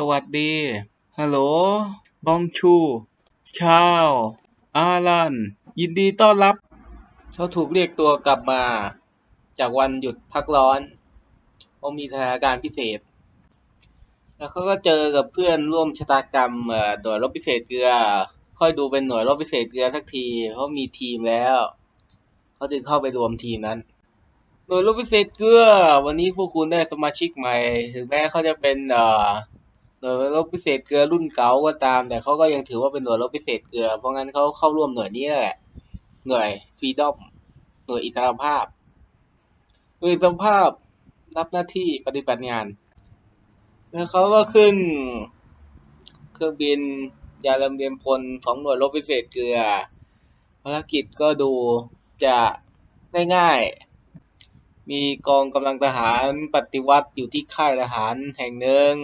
สวัสดี ฮัลโหล บองชู ชาว อารัน ยินดีต้อนรับ เขาถูกเรียกตัวกลับมา จากวันหยุดพักร้อนเพราะมีสถานการณ์พิเศษ แล้วเขาก็เจอกับเพื่อนร่วมชะตากรรมหน่วยรบพิเศษเกลือ ค่อยดูเป็นหน่วยรบพิเศษเกลือสักที เพราะมีทีมแล้ว เขาจึงเข้าไปรวมทีมนั้นหน่วยรบพิเศษเกลือ วันนี้พวกคุณได้สมาชิกใหม่ ถึงแม้เขาจะเป็นเอ่อ หน่วยรบพิเศษเกลือรุ่นเก่าก็ตาม แต่เขาก็ยังถือว่าเป็นหน่วยรบพิเศษเกลือ เพราะงั้นเขาเข้าร่วมหน่วยนี้แหละ หน่วยฟรีดอมหน่วยอิสรภาพหน่วยอิสรภาพรับหน้าที่ปฏิบัติงาน แล้วเขาก็ขึ้น เครื่องบินยาลำเลียงพลของหน่วยรบพิเศษเกลือ ภารกิจก็ดูจะง่ายๆ มีกองกำลังทหารปฏิวัติอยู่ที่ค่ายทหารแห่งหนึ่ง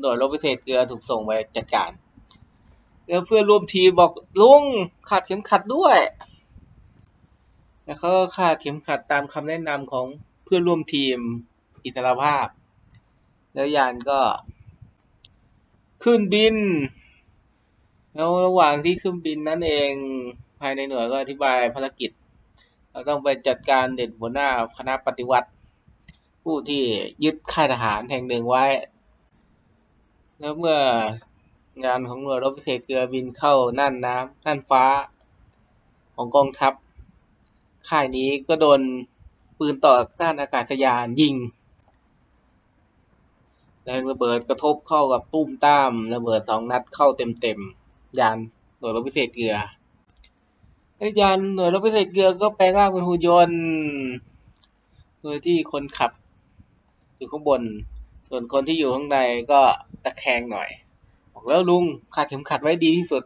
หน่วยรบพิเศษเกลือถูกส่งไปจัดการ แล้วเพื่อนร่วมทีมบอกลุงขาดเข็มขัดด้วย แล้วเขาก็คาดเข็มขัดตามคำแนะนำของเพื่อนร่วมทีมอิสรภาพ แล้วยานก็ขึ้นบิน แล้วระหว่างที่ขึ้นบินนั่นเองภายในหน่วยก็อธิบายภารกิจ เราต้องไปจัดการเด็ดหัวหน้าคณะปฏิวัติ ผู้ที่ยึดค่ายทหารแห่งหนึ่งไว้ แล้วเมื่องานของหน่วยรบพิเศษเกลือบินเข้าน่านน้ำน่านฟ้าของกองทัพ ค่ายนี้ก็โดนปืนต่อต้านอากาศยานยิงแรงระเบิดกระทบเข้ากับตุ้มตามระเบิดสองนัดเข้าเต็มๆยานหน่วยรบพิเศษเกลือไอ้ยานหน่วยรบพิเศษเกลือก็แปลงร่างเป็นหุ่นยนต์โดยที่คนขับ อยู่ข้างบน ส่วนคนที่อยู่ข้างในก็ ตะแคงหน่อย บอกแล้วลุงคาดเข็มขัดไว้ดีที่สุด